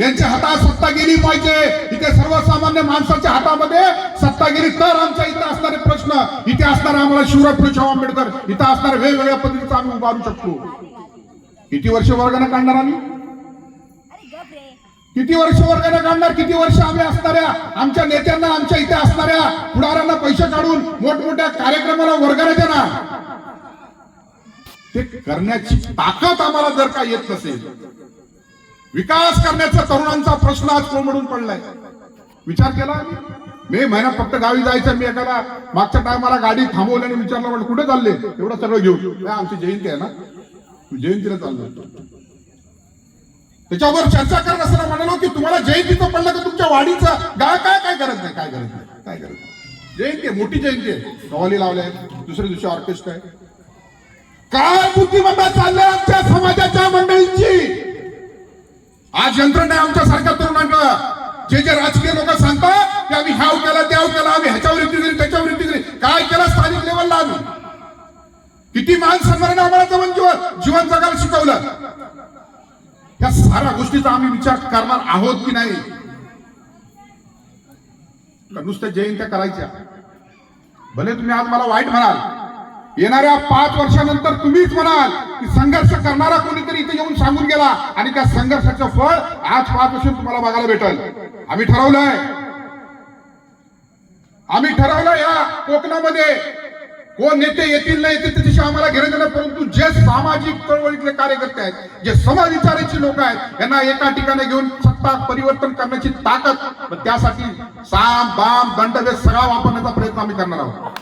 यांच्या हातात सत्ता गेली पाहिजे इथे सर्वसामान्य माणसाच्या हातामध्ये सत्ता गेली तर आमच्या इथे असणारे प्रश्न इथे असणारे आम्हाला शिवराज फुले आंबेडकर इथे असणारे वेगवेगळ्या पद्धतीचा आम्ही उभारू शकतो. किती वर्ष वर्गाने काढणार आम्ही? किती वर्ष वर्गाने काढणार? किती वर्ष आम्ही असणाऱ्या आमच्या नेत्यांना आमच्या इथे असणाऱ्या पुढाऱ्यांना पैसे काढून मोठमोठ्या कार्यक्रमाला वर्गाने देणार? ते करण्याची ताकद आम्हाला जर का येत नसेल विकास करण्याचा तरुणांचा प्रश्न आज कोंबडून पडलाय. विचार केला मे महिन्यात फक्त गावी जायचं मी एखादा मागच्या टायमाला गाडी थांबवली आणि विचारलं म्हणजे कुठे चालले? एवढं सगळं घेऊन. आमची जयंती आहे ना? जयंतीला चाललो त्याच्यावर चर्चा करत असताना म्हणालो की तुम्हाला जयंतीचं पडलं तर तुमच्या वाढीचं काय काय काय करत नाही? काय करत नाही? काय करत नाही? जयंती आहे मोठी जयंती आहे. कवाली लावल्या दुसऱ्या दिवशी ऑर्केस्ट्रा आहे. काय बुद्धिमत्ता चाललंय आमच्या समाजाच्या आज यंत्रणा आहे आमच्या सारख्या तरुणांना जे जे राजकीय लोक सांगतात की आम्ही ह्याव केला त्याव केला आम्ही ह्याच्यावर युती दिली त्याच्यावर युती दिली काय केलं स्थानिक लेवलला आम्ही? किती मान सन्मानाने आम्हाला जमन जीवन जीवन जगायला शिकवलं. या साऱ्या गोष्टीचा आम्ही विचार करणार आहोत की नाही? का नुसत्या जयंत्या करायच्या? भले तुम्ही आज मला वाईट म्हणाल येणाऱ्या पाच वर्षानंतर तुम्हीच म्हणाल की संघर्ष करणारा कोणीतरी इथे येऊन सांगून गेला आणि त्या संघर्षाचं फळ आज पाच वर्ष तुम्हाला बघायला भेटल. आम्ही ठरवलंय. आम्ही ठरवलं या कोकणामध्ये. कोण नेते येतील नाही येतील त्याच्याशी आम्हाला घेणं देणं परंतु जे सामाजिक चळवळीतले कार्यकर्ते आहेत जे समाज समविचाराचे लोक आहेत यांना एका ठिकाणी घेऊन सत्ता परिवर्तन करण्याची ताकद पण त्यासाठी साम बाम दंड हे सगळा वापरण्याचा प्रयत्न आम्ही करणार आहोत.